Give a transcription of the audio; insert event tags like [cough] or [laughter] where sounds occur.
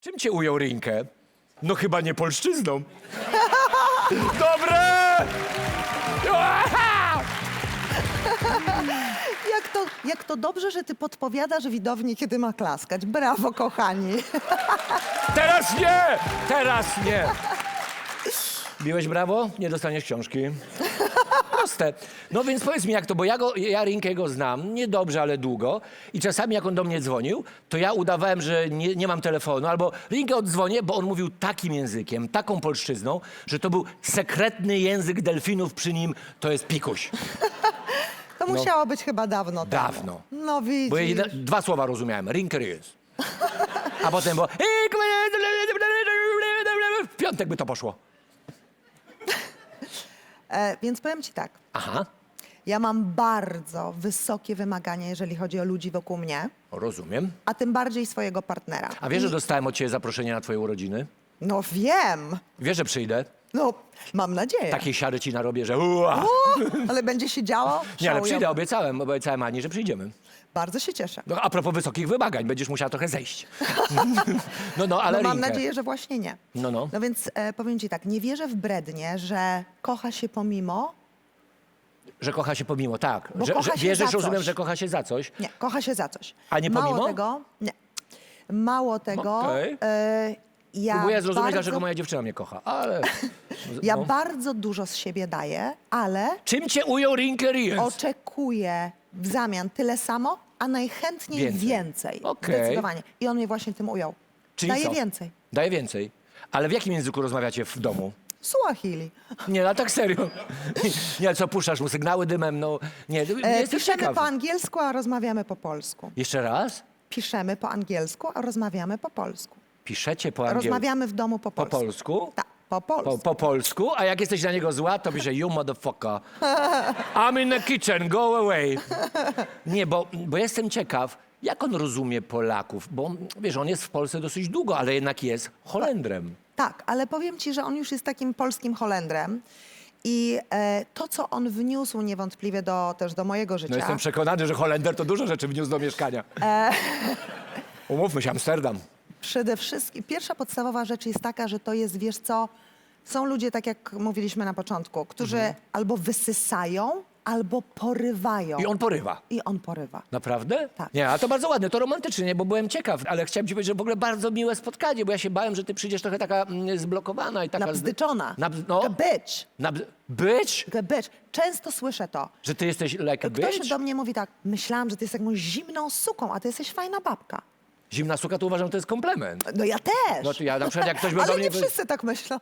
Czym cię ujął Rinkę? No chyba nie polszczyzną. [laughs] Dobre! [laughs] Jak to, jak to dobrze, że ty podpowiadasz widowni, kiedy ma klaskać. Brawo, kochani. [laughs] Teraz nie! Teraz nie! Biłeś brawo? Nie dostaniesz książki. Proste. No więc powiedz mi jak to, bo ja, go, ja Rinkiego znam, nie dobrze, ale długo i czasami jak on do mnie dzwonił, to ja udawałem, że nie, nie mam telefonu, albo Rinkę odzwonię, bo on mówił takim językiem, taką polszczyzną, że to był sekretny język delfinów przy nim, to jest pikuś. [laughs] To musiało być chyba dawno temu. Dawno. No widzisz. Bo ja jedna, dwa słowa rozumiałem, Rinker jest. A potem było... [laughs] W piątek by to poszło. E, więc powiem ci tak. Aha, Ja mam bardzo wysokie wymagania, jeżeli chodzi o ludzi wokół mnie, rozumiem. a tym bardziej swojego partnera. A wiesz, że dostałem od ciebie zaproszenie na twoje urodziny? No wiem. Wiesz, że przyjdę? No, mam nadzieję. Takiej siary ci narobię, że ua! Ale będzie się działo? Nie, ale przyjdę, obiecałem, obiecałem Ani, że przyjdziemy. Bardzo się cieszę. No, a propos wysokich wymagań, będziesz musiała trochę zejść. [laughs] No, no, ale no, mam Rinkę. nadzieję, że właśnie nie. No, no. No więc e, powiem ci tak, nie wierzę w brednie, że kocha się pomimo. Że kocha się pomimo, tak. Bo że, kocha że się wierzysz, za rozumiem, coś. że kocha się za coś. Nie, kocha się za coś. A nie Mało pomimo? tego, nie. Mało tego, Okej. e, ja Próbuję zrozumieć, bardzo, dlaczego moja dziewczyna mnie kocha, ale... [laughs] Ja no. bardzo dużo z siebie daję, ale Czym cię ujął Rinker jest? oczekuję w zamian tyle samo, a najchętniej Więcej. więcej. Okej. Zdecydowanie. I on mnie właśnie tym ujął. Czyli daje co? więcej. Daje więcej. Ale w jakim języku rozmawiacie w domu? Suahili. Nie, no tak serio. [laughs] Nie, co, puszczasz mu sygnały dymem, no... Nie, nie E, jestem piszemy ciekaw. po angielsku, a rozmawiamy po polsku. Jeszcze raz? Piszemy po angielsku, a rozmawiamy po polsku. Piszecie po angielsku? Rozmawiamy w domu po Po polsku. polsku? Tak, po polsku. Po, po polsku, a jak jesteś na niego zła, to [laughs] pisze you motherfucker. I'm in the kitchen, go away. Nie, bo, bo jestem ciekaw, jak on rozumie Polaków, bo wiesz, on jest w Polsce dosyć długo, ale jednak jest Holendrem. Tak, ale powiem ci, że on już jest takim polskim Holendrem. I e, to, co on wniósł niewątpliwie do, też do mojego życia. No jestem przekonany, że Holender to dużo rzeczy wniósł do mieszkania. Umówmy się, Amsterdam. Przede wszystkim, pierwsza podstawowa rzecz jest taka, że to jest, wiesz co, są ludzie, tak jak mówiliśmy na początku, którzy Mhm. albo wysysają, albo porywają. I on porywa. I on porywa. Naprawdę? Tak. Nie, a to bardzo ładne, to romantycznie, nie, bo byłem ciekaw, ale chciałem ci powiedzieć, że w ogóle bardzo miłe spotkanie, bo ja się bałem, że ty przyjdziesz trochę taka mm, zblokowana i taka... Nabzdyczona. Nabz- no, Taka bitch. nabz- bitch? Taka bitch. Często słyszę to. Że ty jesteś like a Ktoś bitch? do mnie mówi tak, myślałam, że ty jesteś jakąś zimną suką, a ty jesteś fajna babka. Zimna suka to uważam, że to jest komplement. No ja też. No to ja na przykład jak ktoś by do Ale mnie... nie wszyscy tak myślą.